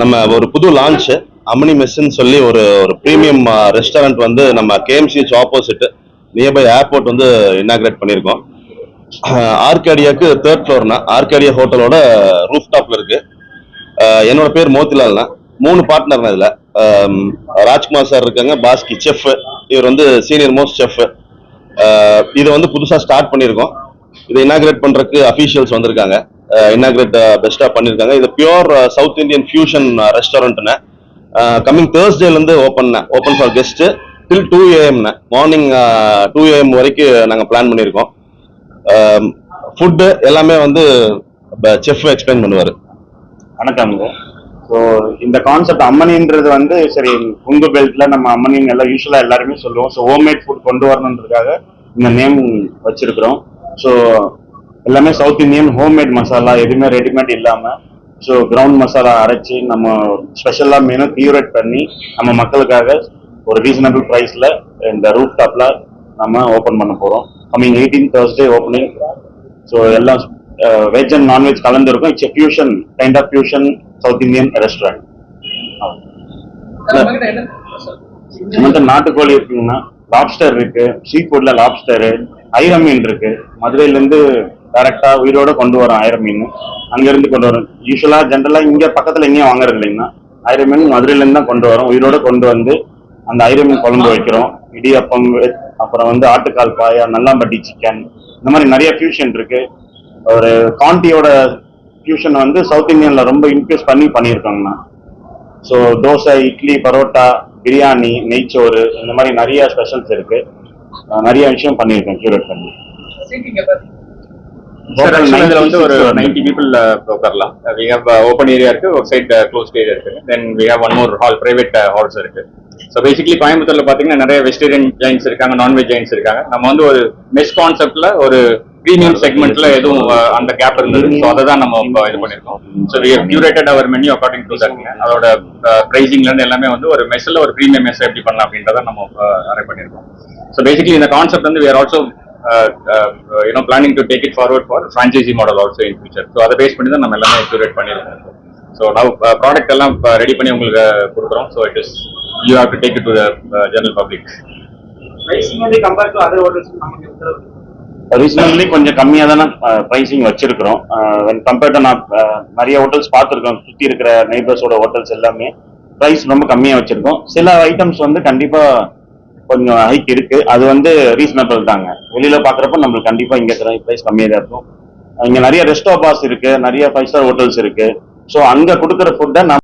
நம்ம ஒரு புது லான்ச் அம்மணி மெஸ்ன்னு சொல்லி ஒரு ஒரு ப்ரீமியம் ரெஸ்டாரண்ட் வந்து நம்ம கேஎம்சிஹெச் ஆப்போசிட் நியர்பை ஏர்போர்ட் வந்து இனாகிரேட் பண்ணியிருக்கோம் ஆர்கேடியாக்கு தேர்ட் ஃப்ளோர்னா ஆர்கேடியா ஹோட்டலோட ரூஃப் டாப்ல இருக்கு. என்னோட பேர் மோத்திலால்னா மூணு பார்ட்னர்னா இதுல. ராஜ்குமார் சார் இருக்காங்க பாஸ்கி செஃப் இவர் வந்து சீனியர் மோஸ்ட் செஃப் இதை வந்து புதுசாக ஸ்டார்ட் பண்ணியிருக்கோம் இதை இனாகிரேட் பண்றதுக்கு அஃபீஷியல்ஸ் வந்திருக்காங்க. இன்னாகிரேட் பெஸ்டா பண்ணியிருக்காங்க இது பியூர் சவுத் இந்தியன் ஃபியூஷன் ரெஸ்டாரண்ட்னு கம்மிங் தேர்ஸ்டேல இருந்து open open for guest till two ஏஎம்னு morning two AM வரைக்கும் நாங்கள் பிளான் பண்ணியிருக்கோம் ஃபுட்டு எல்லாமே வந்து செஃப் எக்ஸ்பிளைன் பண்ணுவார். வணக்கம்ங்க ஸோ இந்த கான்செப்ட் அம்மனின்றது வந்து சரி குங்கு பெல்ட்ல நம்ம அம்மனின் எல்லாம் யூஸ்வலாக எல்லாருமே சொல்லுவோம். ஸோ ஹோம்மேட் ஃபுட் கொண்டு வரணுன்றதுக்காக இந்த நேம் வச்சிருக்கிறோம். ஸோ எல்லாமே சவுத் இந்தியன் ஹோம்மேட் மசாலா எதுவுமே ரெடிமேட் இல்லாம ஸோ கிரவுண்ட் மசாலா அரைச்சி நம்ம ஸ்பெஷலா மெனு பியூரேட் பண்ணி நம்ம மக்களுக்காக ஒரு ரீசனபிள் ப்ரைஸ்ல இந்த ரூஃப் டாப்ல நம்ம ஓப்பன் பண்ண போறோம். Coming eighteen Thursday opening so எல்லாம் veg and non veg கலந்துருக்கும். It's fusion kind of fusion south Indian restaurant நம்மகிட்ட நாட்டுக்கோழி இருக்குங்கன்னா லாப்ஸ்டர் இருக்கு. சீ ஃபுட்ல லாப்ஸ்டர் ஐர மீன் இருக்கு. மதுரையில இருந்து டைரக்டா உயிரோட கொண்டு வரோம் ஆயிரம் மீன் அங்கிருந்து கொண்டு வரோம் யூஸ்வலா ஜென்ரலா இங்க பக்கத்துல எங்கேயும் வாங்குறது இல்லைங்கன்னா ஆயிரம் மீன் மதுரையில இருந்து தான் கொண்டு வரோம். உயிரோட கொண்டு வந்து அந்த ஐர மீன் குழம்பு வைக்கிறோம். இடியப்பம் அப்புறம் வந்து ஆட்டுக்கால் பாயா நல்லாம்பட்டி சிக்கன் இந்த மாதிரி நிறைய ஃபியூஷன் இருக்கு. ஒரு காண்டியோட ஃபியூஷன் வந்து சவுத் இந்தியன்ல ரொம்ப இன்க்ரீஸ் பண்ணி பண்ணியிருக்காங்கண்ணா ஸோ தோசை இட்லி பரோட்டா பிரியாணி நெய்ச்சோறு இந்த மாதிரி நிறைய ஸ்பெஷல்ஸ் இருக்கு. நிறைய விஷயம் பண்ணியிருக்கேன் கியூரேட் பண்ணி. சார் இதில் 90 வந்து ஒரு நைன்டி பீப்புள் உட்காரலாம் வி ஹவ் ஓப்பன் ஏரியா இருக்கு ஒரு சைட் க்ளோஸ்ட் ஏரியா இருக்கு. Then we have one more hall private halls இருக்கு. ஸோ பேசிக்கலி கோயம்புத்தூர்ல பார்த்தீங்கன்னா நிறைய வெஜிடேரியன் ஜெயின்ஸ் இருக்காங்க நான்வெஜ் ஜெயின்ஸ் இருக்காங்க. நம்ம வந்து ஒரு மெஸ் கான்செப்ட்ல ஒரு ப்ரீமியம் செக்மெண்ட்ல எதுவும் uh, அந்த கேப் இருந்தது. ஸோ அதை தான் நம்ம இது பண்ணியிருக்கோம் so we curated our menu according to தட்ங்க அதோட ப்ரைசிங்ல இருந்து எல்லாமே வந்து ஒரு மெஸ்ஸில் ஒரு ப்ரீமியம் மெஸ் எப்படி பண்ணலாம் அப்படின்றத நம்ம அரேஞ்ச் பண்ணியிருக்கோம் ஸோ பேசிக்கலி இந்த கான்செப்ட் வந்து we are uh, uh, know planning to take it forward for franchisee model also in future. So அதை பேஸ் பண்ணி தான் நம்ம எல்லாமே curate பண்ணிருக்கோம் ஸோ now ப்ராடக்ட் எல்லாம் ரெடி பண்ணி உங்களுக்கு uh, கொடுக்குறோம். So it is you have to take it to the general public reasonably கொஞ்சம் கம்மியாக தானே ப்ரைசிங் வச்சிருக்கிறோம். கம்பேர்ட் நான் நிறைய ஹோட்டல்ஸ் பார்த்துருக்கோம். சுற்றி இருக்கிற நெய்பர்ஸோட ஹோட்டல்ஸ் எல்லாமே ப்ரைஸ் ரொம்ப கம்மியாக வச்சிருக்கோம். சில ஐட்டம்ஸ் வந்து கண்டிப்பாக கொஞ்சம் ஹைக் இருக்கு. அது வந்து ரீசனபிள் தாங்க. வெளியில பாக்குறப்ப நம்மளுக்கு கண்டிப்பா இங்க இருக்கிற பிரைஸ் கம்மியாக தான் இருக்கும். இங்க நிறைய ரெஸ்டோபாஸ் இருக்கு. நிறைய ஃபைவ் ஸ்டார் ஹோட்டல்ஸ் இருக்கு. ஸோ அங்க கொடுக்குற ஃபுட்டை